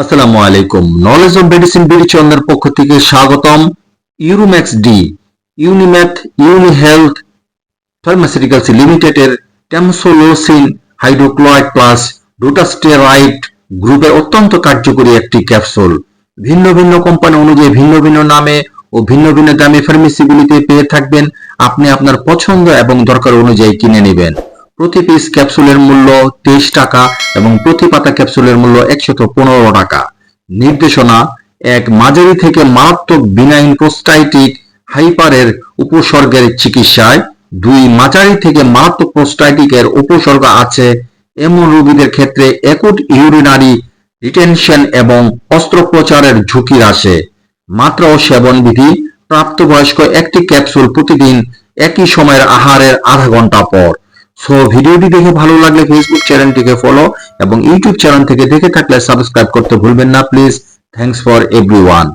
আসসালামু আলাইকুম। Knowledge of medicine বিরিচন্দ্রের পক্ষ থেকে স্বাগতম। Uromax D Unimed Unihealth pharmaceuticals লিমিটেডের ট্যামসোলোসিন হাইড্রোক্লোরাইড প্লাস ডোটাস্টেরয়েড গ্রুপের অত্যন্ত কার্যকরী একটি ক্যাপসুল ভিন্ন ভিন্ন কোম্পানি অনুযায়ী ভিন্ন ভিন্ন নামে ও ভিন্ন ভিন্ন দামে ফার্মেসিগুলিতে পেয়ে থাকবেন। আপনি আপনার পছন্দ এবং দরকার অনুযায়ী কিনে নেবেন। প্রতি পিস ক্যাপসুলের মূল্য তেইশ টাকা এবং প্রতি পাতা ক্যাপসুলের মূল্য একশত পনেরো টাকা। নির্দেশনা, এক মাঝারি থেকে মারাত্মক বিনাইন প্রোস্টাইটিক হাইপারের উপসর্গের চিকিৎসায়, দুই মাঝারি থেকে মারাত্মক প্রোস্টাইটিকের উপসর্গ আছে এমন রোগীদের ক্ষেত্রে একুট ইউরিনারি রিটেনশন এবং অস্ত্রোপচারের ঝুঁকি আসে মাত্রা ও সেবন বিধি, প্রাপ্তবয়স্ক একটি ক্যাপসুল প্রতিদিন একই সময়ের আহারের আধা ঘণ্টা পর। সো ভিডিওটি দেখে ভালো লাগলে ফেসবুক চ্যানেলটিকে ফলো এবং ইউটিউব চ্যানেল থেকে দেখে থাকলে সাবস্ক্রাইব করতে ভুলবেন না প্লিজ থ্যাঙ্কস ফর এভরিওয়ান